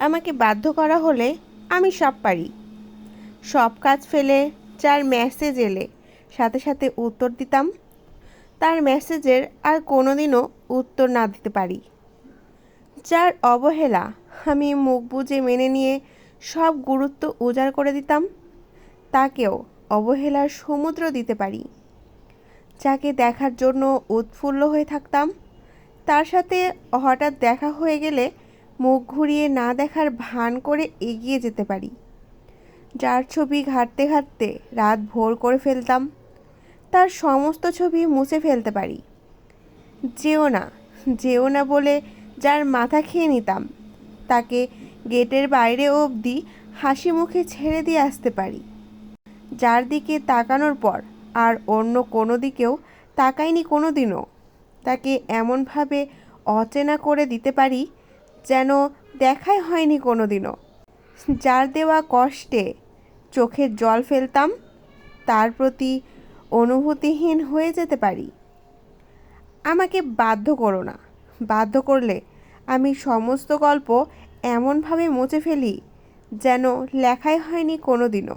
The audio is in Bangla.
আমাকে বাধ্য করা হলে আমি সব পারি। সব কাজ ফেলে যার মেসেজ এলে, সাথে সাথে উত্তর দিতাম। তার মেসেজের আর কোনোদিনও উত্তর না দিতে পারি। যার অবহেলা আমি মুখ বুজে মেনে নিয়ে সব গুরুত্ব উজাড় করে দিতাম, তাকেও অবহেলার সমুদ্র দিতে পারি। যাকে দেখার জন্য উৎফুল্ল হয়ে থাকতাম, তার সাথে হঠাৎ দেখা হয়ে গেলে মুখ ঘুরিয়ে না দেখার ভান করে এগিয়ে যেতে পারি। যার ছবি ঘাঁটতে ঘাঁটতে রাত ভোর করে ফেলতাম, তার সমস্ত ছবি মুছে ফেলতে পারি। যেও না যেও না বলে যার মাথা খেয়ে নিতাম, তাকে গেটের বাইরে অবধি হাসি মুখে ছেড়ে দিয়ে আসতে পারি। যার দিকে তাকানোর পর আর অন্য কোনো দিকেও তাকাইনি কোনো দিনও, তাকে এমনভাবে অচেনা করে দিতে পারি যেন দেখাই হয়নি কোনো দিনও যার দেওয়া কষ্টে চোখের জল ফেলতাম, তার প্রতি অনুভূতিহীন হয়ে যেতে পারি। আমাকে বাধ্য করো না। বাধ্য করলে আমি সমস্ত গল্প এমনভাবে মুছে ফেলি যেন লেখাই হয়নি কোনো দিনও